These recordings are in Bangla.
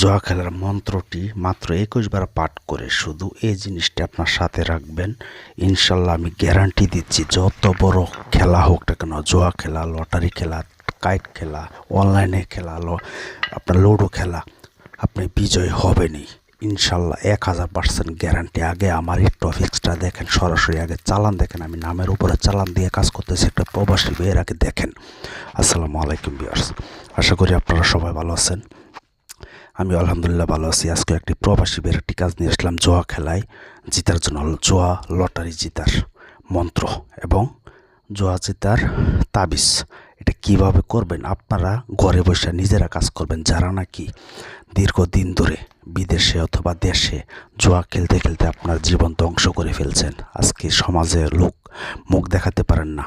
জোয়া খেলার মন্ত্রটি মাত্র একুশ বার পাঠ করে শুধু এই জিনিসটা আপনার সাথে রাখবেন। ইনশাল্লাহ আমি গ্যারান্টি দিচ্ছি, যত বড় খেলা হোক না কেন জোয়া খেলা, লটারি খেলা, কাইট খেলা, অনলাইনে খেলা, ল, আপনার লুডো খেলা, আপনি বিজয় হবেনই। ইনশাল্লাহ এক হাজার পার্সেন্ট গ্যারান্টি। আগে আমার এই টপিক্সটা দেখেন, সরাসরি আগে চালান দেখেন, আমি নামের উপরে চালান দিয়ে কাজ করতেছি, একটা প্রবাসী এর আগে দেখেন। আসসালামু আলাইকুম বিয়ার্স আশা করি আপনারা সবাই ভালো আছেন। আমি আলহামদুলিল্লাহ ভালো আছি। আজকে একটি প্রবাসী একটি কাজ নিয়ে আসলাম, জোয়া খেলায়। জিতার জন্য হলো জোয়া, লটারি জিতার মন্ত্র এবং জোয়া জিতার তাবিজ। এটা কীভাবে করবেন? আপনারা ঘরে বসে নিজেরা কাজ করবেন, যারা নাকি দীর্ঘদিন ধরে বিদেশে অথবা দেশে জোয়া খেলতে খেলতে আপনার জীবন ধ্বংস করে ফেলছেন। আজকে সমাজে লোক মুখ দেখাতে পারেন না।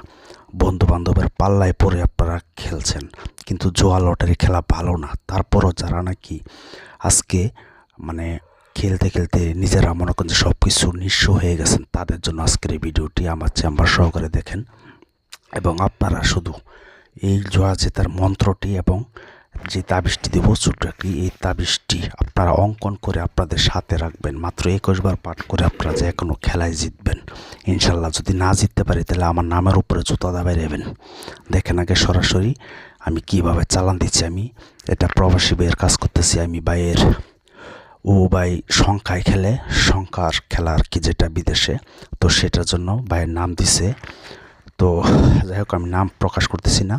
বন্ধু বান্ধবের পাল্লায় পড়ে আপনারা খেলছেন। কিন্তু জোয়া লটারি খেলা ভালো না। তারপরও যারা নাকি আজকে মানে খেলতে খেলতে নিজেরা মনে করেন সব কিছু নিঃস্ব হয়ে গেছেন, তাদের জন্য আজকের এই ভিডিওটি আমার চেম্বার সহকারে দেখেন। এবং আপনারা শুধু এই জোয়া জেতার মন্ত্রটি এবং যে তাবিজটি দেবো, ছোট্ট একটি এই তাবিজটি আপনারা অঙ্কন করে আপনাদের সাথে রাখবেন। মাত্র একুশ বার পাঠ করে আপনারা যে কোনো খেলায় জিতবেন, ইনশাল্লাহ যদি না জিততে পারি তাহলে আমার নামের উপরে জুতা দাবাই নেবেন দেখেন আগে সরাসরি আমি কীভাবে চালান দিচ্ছি আমি। এটা প্রবাসী ভাইয়ের কাজ করতেছি আমি বাইয়ের ও ভাই সংখ্যায় খেলে সংখ্যার খেলা আর কি যেটা বিদেশে, তো সেটার জন্য ভাইয়ের নাম দিছে। তো যাই হোক, আমি নাম প্রকাশ করতেছি না।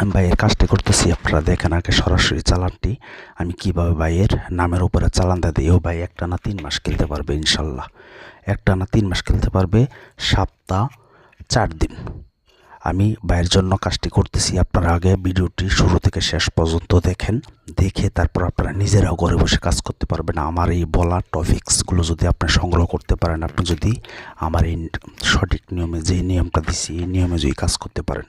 আমি ভাইয়ের কাজটি করতেছি, আপনারা দেখেন আগে সরাসরি চালানটি। আমি কীভাবে ভাইয়ের নামের উপরে চালানটা ও ভাই একটা না তিন মাস খেলতে পারবে ইনশাল্লাহ। একটা না তিন মাস খেলতে পারবে, সপ্তাহ চার দিন। আমি ভাইয়ের জন্য কাজটি করতেছি। আপনারা আগে ভিডিওটি শুরু থেকে শেষ পর্যন্ত দেখেন। দেখে তারপর আপনারা নিজেরাও ঘরে বসে কাজ করতে পারবেন। আমার এই বলা টপিক্সগুলো যদি আপনি সংগ্রহ করতে পারেন, আপনি যদি আমার এই সঠিক নিয়মে যে নিয়মটা দিছি, এই নিয়মে যদি কাজ করতে পারেন।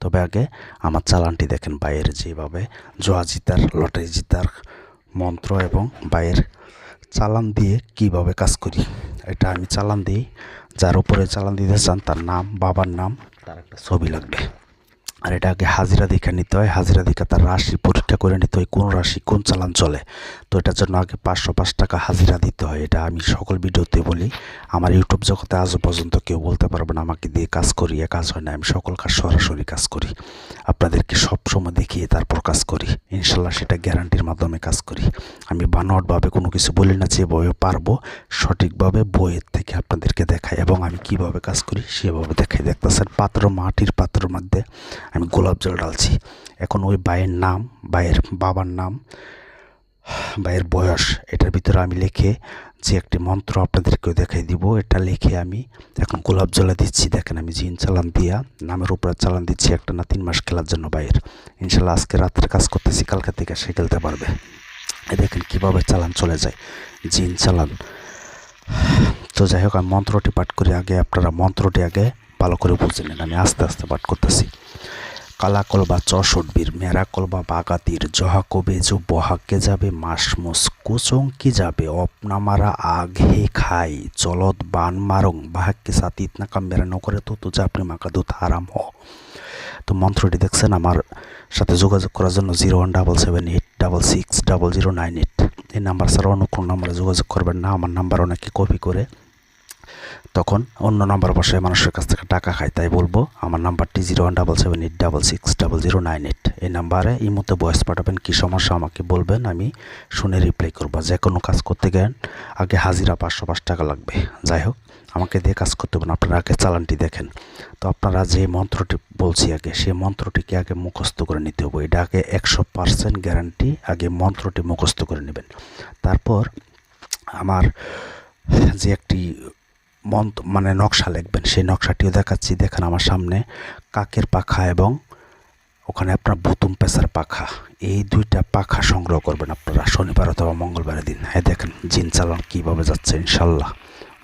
তবে আগে আমার চালানটি দেখেন বাইয়ের যেভাবে জোয়া জিতার, লটারি জিতার মন্ত্র এবং বাইয়ের চালান দিয়ে কীভাবে কাজ করি। এটা আমি চালান দিই। যার উপরে চালান দিতে চান তার নাম, বাবার নাম তার একটা ছবি লাগবে। আর এটা আগে হাজিরা দেখে নিতে হয়। হাজিরা দেখে তার রাশি পরীক্ষা করে নিতে হয়, কোন রাশি, কোন চালান চলে তো এটার জন্য আগে পাঁচশো পাঁচ টাকা হাজিরা দিতে হয়। এটা আমি সকল ভিডিওতে বলি। আমার ইউটিউব জগতে আজও পর্যন্ত কেউ বলতে পারবে না, আমাকে দিয়ে কাজ করি এ কাজ হয় না, আমি সকল কাজ সরাসরি কাজ করি। আপনাদেরকে সব সময় দেখিয়ে তারপর কাজ করি। ইনশাল্লাহ সেটা গ্যারান্টির মাধ্যমে কাজ করি। আমি বানোয়াটভাবে কোনো কিছু বলি না, যে যেভাবে পারব, সঠিকভাবে বইয়ের থেকে আপনাদেরকে দেখাই এবং আমি কীভাবে কাজ করি সেভাবে দেখাই। দেখতেছেন পাত্র মাটির পাত্রের মধ্যে আমি গোলাপ জল ঢালছি। এখন ওই বাইয়ের নাম বাইয়ের বাবার নাম বাইয়ের বয়স, এটার ভিতরে আমি লিখে যে একটি মন্ত্র আপনাদেরকেও দেখাই দিব, এটা লিখে আমি এখন গোলাপ জলে দিচ্ছি। দেখেন আমি জিন চালান দিয়া, নামের উপরে চালান দিচ্ছি একটা না তিন মাস খেলার জন্য বাইয়ের ইনশাল্লাহ আজকে রাত্রে কাজ করতেছি, কালকে থেকে সে খেলতে পারবে। দেখেন কীভাবে চালান চলে যায়, জিন চালান। তো যাই হোক, আমি মন্ত্রটি পাঠ করি আগে, আপনারা মন্ত্রটি আগে ভালো করে বুঝে নেন। আমি আস্তে আস্তে পাঠ করতেছি। কালাকল বা চষটবির মেরাকল বা বাগাতির জহা কবে জো বহাকে যাবে মাসমুস কুচঙ্কি যাবে অপনামারা আগ হে খাই, চলত বান মারং, বাহাক্কে সাতিত না কাম কাম্বেরা নকরে তো তো আপনি মাকা দুধ আরাম হ। তো মন্ত্রটি দেখছেন আমার সাথে যোগাযোগ করার জন্য zero one double seven eight double six double zero nine eight. এই নাম্বার ছাড়া অন্য কোনো নাম্বারে যোগাযোগ করবেন না, আমার নাম্বার অনেকে কপি করে তখন অন্য নাম্বার বসে মানুষের কাছ থেকে টাকা খায়, তাই বলব, আমার নাম্বারটি zero one double seven eight double six double zero nine eight. এই নাম্বারে এই মধ্যে ভয়েস পাঠাবেন, কী সমস্যা আমাকে বলবেন, আমি শুনে রিপ্লাই করব। যে কোনো কাজ করতে গেলেন, আগে হাজিরা পাঁচশো পাঁচ টাকা লাগবে। যাই হোক, আমাকে দিয়ে কাজ করতে হবে আপনারা আগে চালানটি দেখেন। তো আপনারা যে মন্ত্রটি বলছি আগে, সেই মন্ত্রটিকে আগে মুখস্থ করে নিতে হবে। এটা আগে একশো পার্সেন্ট গ্যারান্টি আগে মন্ত্রটি মুখস্থ করে নেবেন। তারপর আমার যে একটি মন্ত মানে নকশা লিখবেন। সেই নকশাটিও দেখাচ্ছি, দেখেন আমার সামনে কাকের পাখা এবং ওখানে আপনার বুতুম পেশার পাখা। এই দুইটা পাখা সংগ্রহ করবেন আপনারা শনিবার অথবা মঙ্গলবারের দিন। হ্যাঁ দেখেন, জিন চালান কীভাবে যাচ্ছে, ইনশাল্লাহ।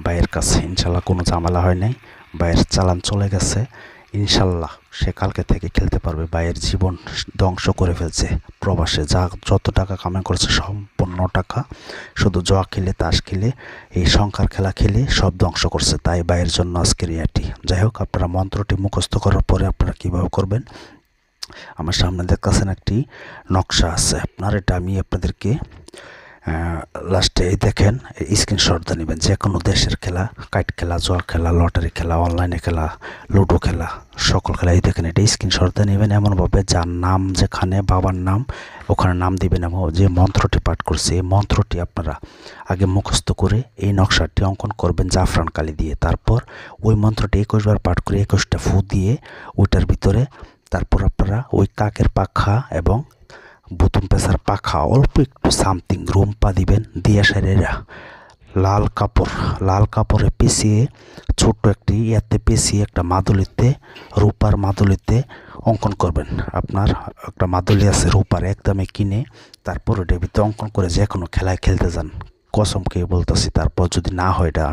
বাইয়ের কাছে ইনশাল্লাহ কোনো ঝামেলা হয় নাই। বাইয়ের চালান চলে গেছে। ইনশাল্লাহ সে কালকে থেকে খেলতে পারবে। বাইয়ের জীবন ধ্বংস করে ফেলছে। প্রবাসে যা যত টাকা কামাই করেছে, সম্পূর্ণ টাকা শুধু জয়া খেলে, তাস খেলে, এই সংখ্যার খেলা খেলে সব ধ্বংস করছে। তাই বাইয়ের জন্য আজকের ইয়াটি যাই হোক, আপনারা মন্ত্রটি মুখস্থ করার পরে আপনারা কীভাবে করবেন? আমার সামনে দেখতেছেন একটি নকশা আছে। আপনার এটা আমি আপনাদেরকে লাস্টে এই দেখেন স্ক্রিনশট দিয়ে নেবেন। যে কোনো দেশের খেলা কাইট খেলা, জোয়া খেলা লটারি খেলা অনলাইনে খেলা লুডো খেলা, সকল খেলা, এই দেখেন, এটা স্ক্রিনশট দিয়ে নেবেন। এমনভাবে যার নাম যেখানে, বাবার নাম, ওখানে নাম দিবেন এবং যে মন্ত্রটি পাঠ করছে, এই মন্ত্রটি আপনারা আগে মুখস্থ করে এই নকশাটি অঙ্কন করবেন জাফরান কালি দিয়ে। তারপর ওই মন্ত্রটি একুশবার পাঠ করে একুশটা ফু দিয়ে ওইটার ভিতরে তারপর আপনারা ওই কাকের পাখা এবং বুতুম পেশার পাখা অল্প একটু সামথিং রুম্পা দিবেন, দিয়া সারেরা লাল কাপড়, লাল কাপড়ে পেঁচিয়ে, ছোট্ট একটি ইয়াতে পেঁচিয়ে একটা মাদুলিতে, রূপার মাদুলিতে অঙ্কন করবেন। আপনার একটা মাদুলি আছে রূপার, একদমে কিনে তারপর ওটার ভিতরে অঙ্কন করে যে কোনো খেলায় খেলতে যান। কসম খেয়ে বলতেছি, তারপর যদি না হয় এটা